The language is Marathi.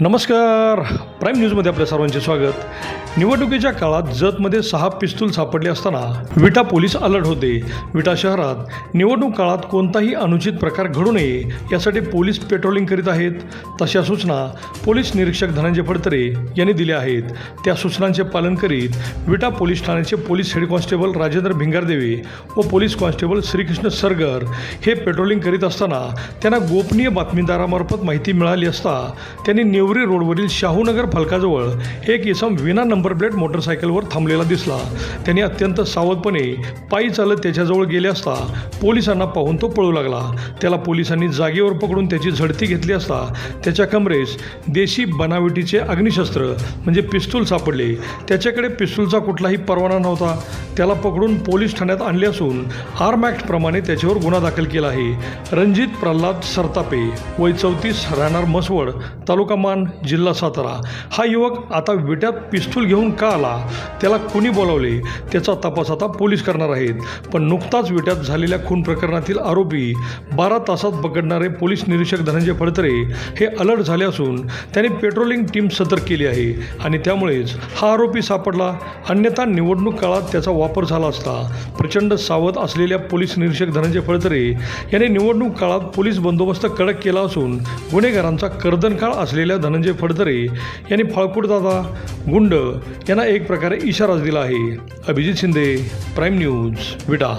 नमस्कार. प्राईम न्यूजमध्ये आपल्या सर्वांचे स्वागत. निवडणुकीच्या काळात जतमध्ये सहा पिस्तूल सापडले असताना विटा पोलीस अलर्ट होते. विटा शहरात निवडणूक काळात कोणताही अनुचित प्रकार घडू नये यासाठी पोलीस पेट्रोलिंग करीत आहेत. तशा सूचना पोलीस निरीक्षक धनंजय फडतरे यांनी दिल्या आहेत. त्या सूचनांचे पालन करीत विटा पोलीस ठाण्याचे police head constable Rajendra Bhingardeve व पोलीस कॉन्स्टेबल श्रीकृष्ण सरगर हे पेट्रोलिंग करीत असताना त्यांना गोपनीय बातमीदारामार्फत माहिती मिळाली असता त्यांनी नेवरी रोडवरील शाहूनगर फलकाजवळ एक इसम विना नंबर प्लेट मोटरसायकलवर थांबलेला दिसला. त्यांनी अत्यंत सावधपणे पायी चालत त्याच्याजवळ गेले असता पोलिसांना पाहून तो पळू लागला. त्याला पोलिसांनी जागेवर पकडून त्याची झडती घेतली असता त्याच्या कमरेस देशी बनावटीचे अग्निशस्त्र म्हणजे पिस्तूल सापडले. त्याच्याकडे पिस्तूलचा कुठलाही परवाना नव्हता. त्याला पकडून पोलीस ठाण्यात आणले असून आर्म ॲक्टप्रमाणे त्याच्यावर गुन्हा दाखल केला आहे. रणजित प्रल्हाद सरतापे वय चौतीस राहणार मसवड तालुका मान जिल्हा सातारा. हा युवक आता विट्यात पिस्तूल घेऊन का आला? त्याला कुणी बोलावले? त्याचा तपास आता पोलीस करणार आहेत. पण नुकताच विट्यात झालेल्या खून प्रकरणातील आरोपी बारा तासात पकडणारे पोलीस निरीक्षक धनंजय फडतरे हे अलर्ट झाले असून त्याने पेट्रोलिंग टीम सतर्क केली आहे आणि त्यामुळेच हा आरोपी सापडला. अन्यथा निवडणूक काळात त्याचा वापर झाला असता. प्रचंड सावध असलेल्या पोलीस निरीक्षक धनंजय फळतरे यांनी निवडणूक काळात पोलीस बंदोबस्त कडक केला असून गुन्हेगारांचा कर्दनकाळ असलेल्या धनंजय फडतरे यांनी फाळकुटदादा गुंड यांना एक प्रकारे इशाराच दिला आहे. Abhijit Shinde prime news Vita.